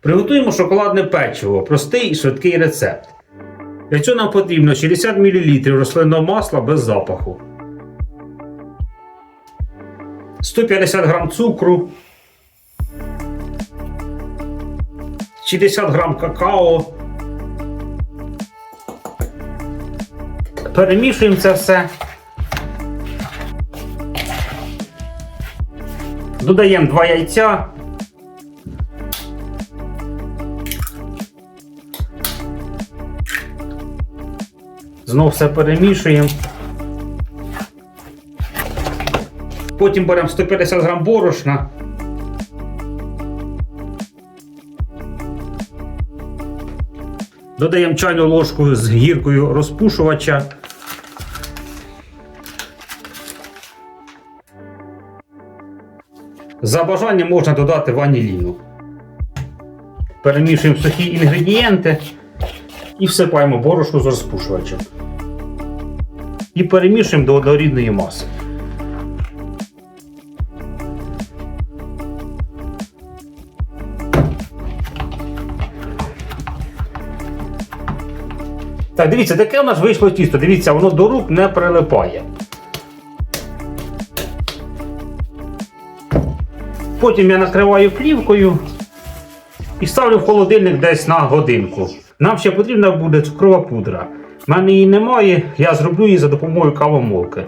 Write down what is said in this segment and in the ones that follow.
Приготуємо шоколадне печиво, простий і швидкий рецепт. Для цього нам потрібно 60 мл рослинного масла без запаху, 150 г цукру, 60 г какао. Перемішуємо це все. Додаємо 2 яйця. Знов все перемішуємо. Потім беремо 150 грам борошна. Додаємо чайну ложку з гіркою розпушувача. За бажанням можна додати ваніліну. Перемішуємо сухі інгредієнти і всипаємо борошно з розпушувачем. І перемішуємо до однорідної маси. Так, дивіться, таке у нас вийшло тісто. Дивіться, воно до рук не прилипає. Потім я накриваю плівкою і ставлю в холодильник десь на годинку. Нам ще потрібна буде цукрова пудра. У мене її немає, я зроблю її за допомогою кавомолки.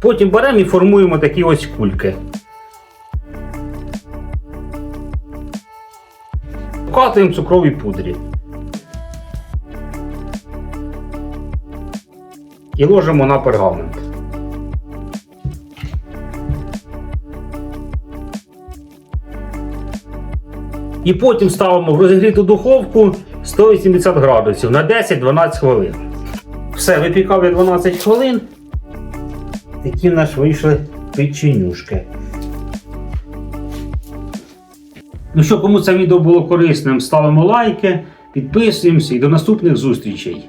Потім беремо і формуємо такі ось кульки. Вкатуємо в цукровій пудрі. І ложимо на пергамент. І потім ставимо в розігріту духовку 180 градусів на 10-12 хвилин. Все, випікав я 12 хвилин. Такі в нас вийшли печенюшки. Ну що, кому це відео було корисним, ставимо лайки, підписуємося і до наступних зустрічей.